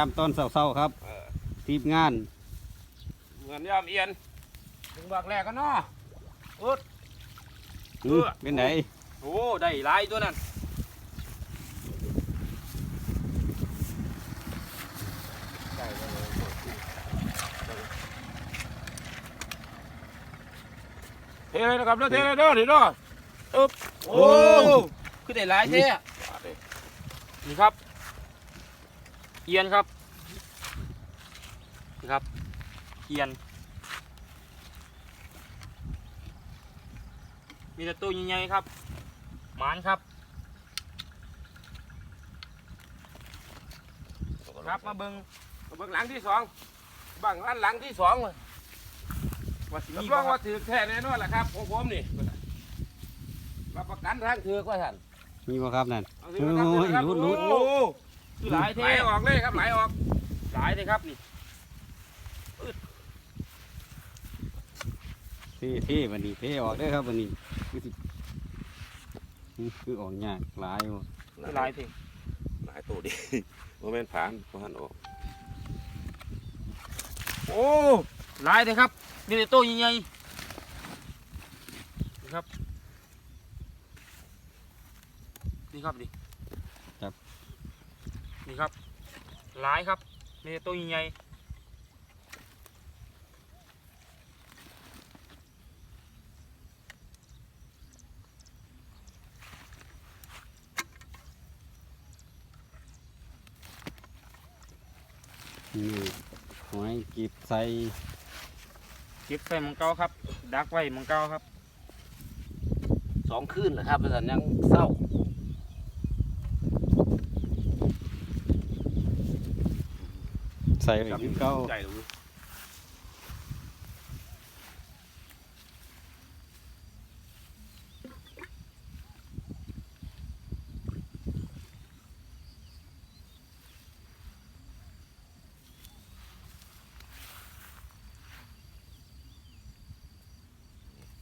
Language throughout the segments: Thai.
ามตอนเศร้าๆครับเออทีมงาน เหมือนยามเอียน ถึงบักแรกกันเนาะอุดอืมเป็นไหนโอ้ได้หลายตัวนั่นเทเลยนะครับเด้อเทเลยเด้อเดี๋ยวเด้ออึ๊บโอ้คือได้หลายเท่นี่ครับ เอียนครับนี่ครับเอียน มีแต่ตัวใหญ่ๆครับ หมานครับ ครับมาเบิงมาเบิงหลังที่สองบังอันหลังที่สองเลยว่าสิมีรองว่าถือแท้แน่นอนแหละครับของผมนี่รับประกันทางถือกว่าท่านมีบ่ครับนั่นเอาถือมาครับโอ้ยถือครับลุ้นลุ้นโอ้ คือหลายเท่ไหลออกเลยครับไหลออกหลายเลยครับนี่เท่เท่วันนี้เท่ออกเด้อครับวันนี้คือสิอืมคือออกยากหลายบ่คือหลายเท่หลายตัวดิโมเมนผ่านพหันออกโอ้หลายเลยครับมีแต่ตัวใหญ่ๆนี่ครับนี่ครับดิครับ นี่ครับหลายครับมีแต่ตัวใหญ่นี่หอยกีบใส่เก็บใส่หมังเก้าครับ ดักไว้หมังเก้าครับ สองคืนเหรอครับแต่ยังเศร้า ใส่ไว้คือเก่าใจเลย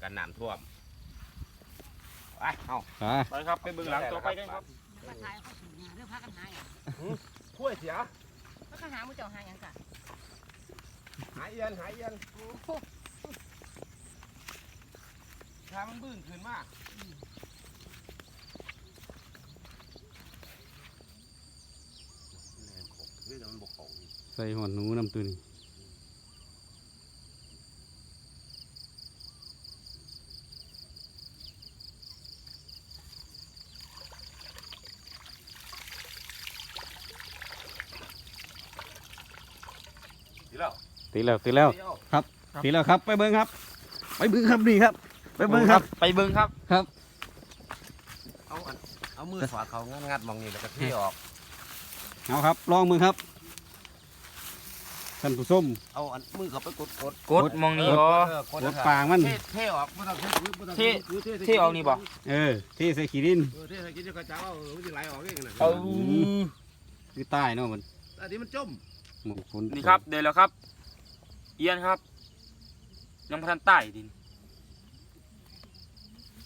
กันน้ำท่วมไปเอาอ่าไปครับไปเบื้องหลังต่อไปกันครับ มาทายเขาสูงหาเรื่องพากันหาอย่างถ้วยเสีย พากันหามือเจ้าหาอย่างกะหายเอียนหายเอียนทางมันบื้นขึ้นมากเฮ้ยแต่มันบกเขาใส่หอนหนูน้ำตัวนี้ แล้วตีแล้วตีแล้วตีแล้วครับ ไปเบิ้งครับ ไปเบิ้งครับนี่ครับ ไปเบิ้งครับ ไปเบิ้งครับครับ เอาอันเอามือสอดเขางัดงัดๆมองนี่แล้วก็เที่ออกเอาครับลองมือครับท่านผู้ชมเอาอันมือเขาไปกดกดกดมองนี่บ่เออกดรถปางมันเท่เท่ออกไม่ต้องเท่พื้นไม่ต้องเท่พื้นเท่เท่ออกนี่บ่เออที่ใส่ขี้ดินเออเท่ใส่กินจะกระเจ้าเอามันจะไหลออกเองนะเอาคือใต้เนาะมันอันนี้มันจม หมองฝนนี่ครับเดี๋ยวแล้วครับ เอียนครับ ยังพันใต้ดิน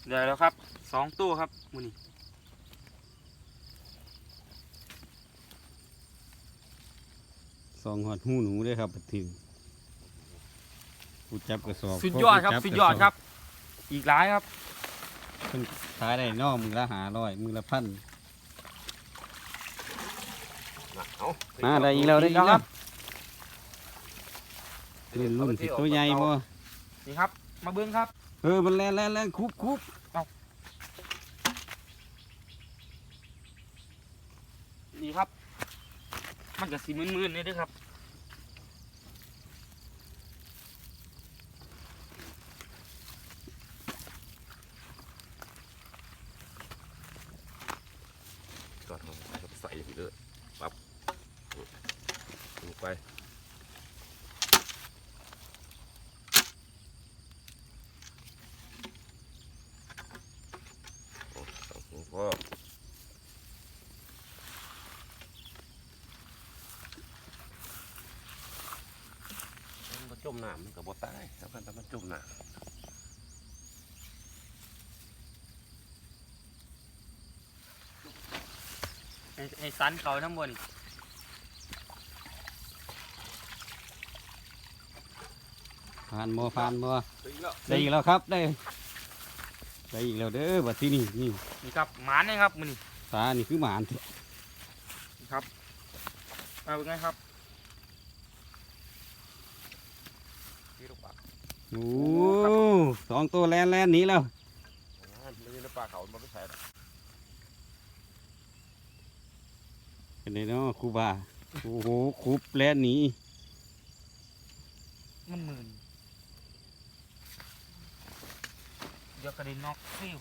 เดี๋ยวแล้วครับสองตู้ครับมูนี่สองหอดหูหนูเลยครับบัดทีผู้จับกระสอบสุดยอดครับผู้สุดกะยอดครับ อีกหลายครับ เพิ่นขายได้เนอกมือละหาร้อยมือละพัน เอา มาได้อีกแล้วได้อีกแล้วรุ่นรุ่นสิตัวใหญ่บ่นี่ครับ มาเบิ้งครับ เออมันแล่นแล่นแล่นคุบคุบนี่ครับ มันก็สีมืนๆนี่เด้วยครับก่อนเอาใส่อย่างนี้เลยปั๊บลง ไปโอ้สองหัวพ่อมันบ่จมน้ำมันก็บ่ตายแล้วกันแต่มันจมน้ำให้ให้สันเขาทั้งบน ผ่านบ่ผ่านบ่ไปอีกแล้วได้อีกแล้วครับได้ได้อีกแล้วเด้อบัดที่นี่นี่นี่ครับหมานนะครับมือนี่สานี่คือหมานเถอะนี่ครับเอาเป็นไงครับที่ลูกปลาโอ้สองตัวแลนแลนหนี้แล้วไม่ใช่ปลาเขามันไม่ใช่หรอกเป็นไงเนาะครูบาโอ้โหคุบแลนหนีมันหมื่น เดี๋ยวกระเด็นนอกฟิว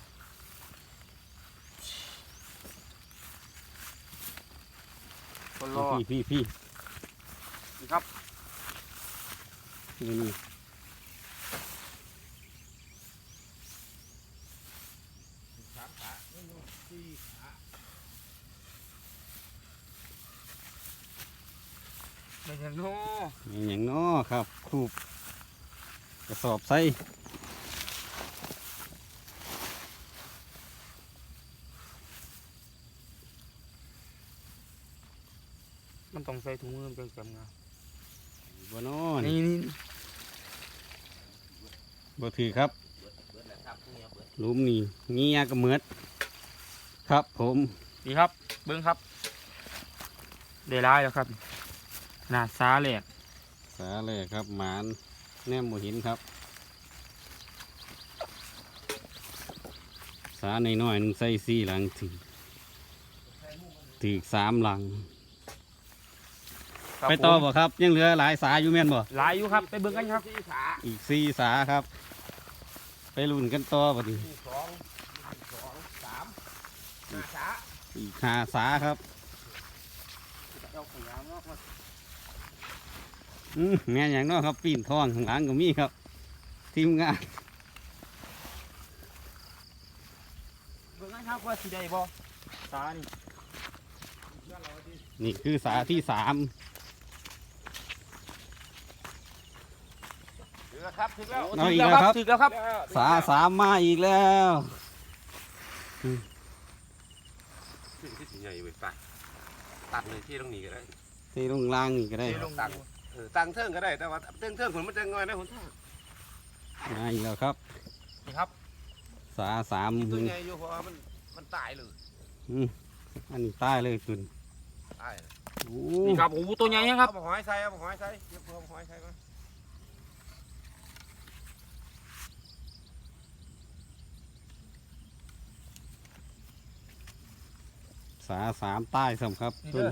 คนรอพี่พี่พี่นี่ครับนี่นี่สามขาไม่รู้สี่ขาไม่ใช่โน่มีอย่างน้อครับคูบกระสอบใส่ มันต้องใส่ถุงมือมันจะจำงาบ่นอนนี่นี่บ่ถือครับเบิดแหละครับพวกเนี้ยเบิดหลุมนี่เงียก็เหมือดครับผมนี่ครับ เบิ้งครับได้ร้ายแล้วครับหนาซาแหลกสาเลยครับหมานแนมบ่เห็นครับสาในน้อยๆหนึงใส่สี่หลังถือถือสามหลัง ครับไปต่อผมบ่ครับ ยังเหลือหลายสาอยู่แม่นบ่หลายอยู่ครับ ไปเบิ้งกันครับสี่ขาอีกสี่สาครับ ไปลุ้นกันต่อบัดนี้สี่สองสี่สองสามห้าขาอีกห้าสาครับเอาขยามเนาะอืมแม่นอย่างน้อครับปีนทองข้างหลังก็มีครับ ทีมงานเบิ้งกันครับว่าสิได้บ่ซานี่นี่คือสาที่สาม ถึงแล้ว ครับถึงแล้วเอาอีกแล้วครับ ถึกแล้วครับสาสามมาอีกแล้วที่ที่ใหญ่ไปตัดตัดเลยที่ตรงนี้ก็ได้ที่ลงล่างนี่ก็ได้เทลงตังเออตังเทิงก็ได้แต่ว่าเทิงเทิงผลมันจะงอยนะคนท่ามาอีกแล้วครับนี่ครับ สาสามตัวใหญ่อยู่เพราะว่ามันมันตายเลยอืมอันนี้ใต้เลยคุณตายเลยโอ้นี่ครับโอ้โหตัวใหญ่ยังครับเอามาหอยใส่เอามาหอยใส่เดี๋ยวเอามาหอยใส่มา สาสามใต้สำครับต้น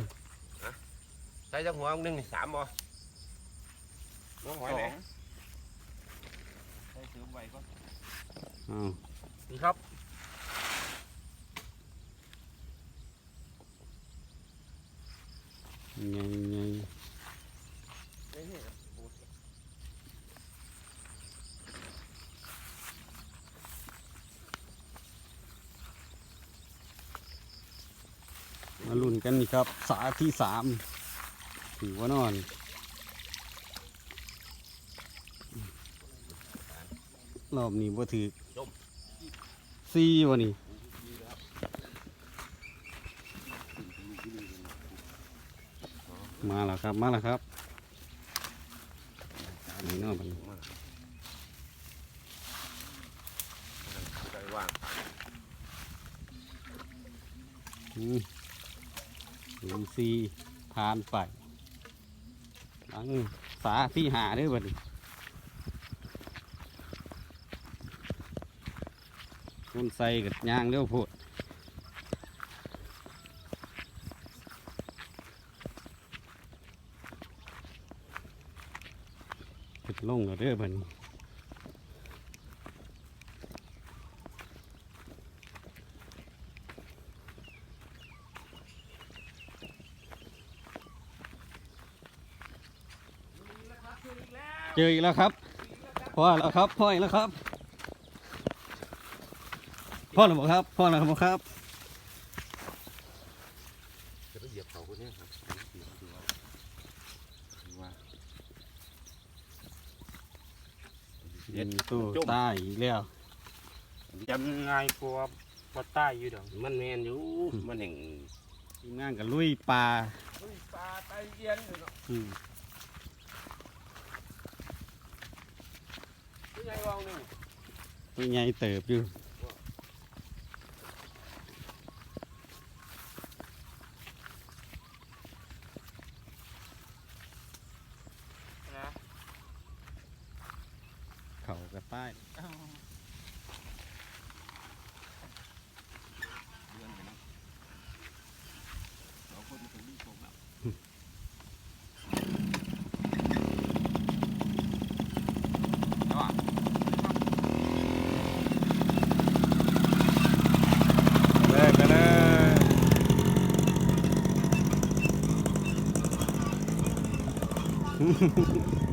ใส่จังหัวมึงหนึ่งนี่สามบ่หัวหอยไหนใส่เสริมไว้ก็อ้าวนี่ครับไงไง ไอ้นี่โอ้ มาลุ้น กันนี่ครับ สาที่สามถือว่านอนรอบนี้บ่ถือสี่วะนี่มาแล้วครับ มาแล้วครับนี่นาะบัดนี้ใจว่าง อืมหลุมสี่ผ่านไปหลังสาที่หาด้วยบัดนี้คนใส่กับยางเร็วโพดขึ้นลงแล้วเด้อบัดนี้ เจออีกแล้วครับพ่อแล้วครับพ่ออีกแล้วครับพ่อหรือเปล่าครับพ่อหรือเปล่าครับจะไปเหยียบเขาคนนี้ครับถือถือว่าถือว่ายิงตู้ใต้อีกแล้วจำง่ายกว่าว่าใต้อยู่เดี๋ยวมันแมนอยู่มันแห่งทีมงานกับลุยปลาปลาไตเยียนอยู่เนาะ อืม ใหญ่วางหนึ่งเติบอยู่ Hehehehe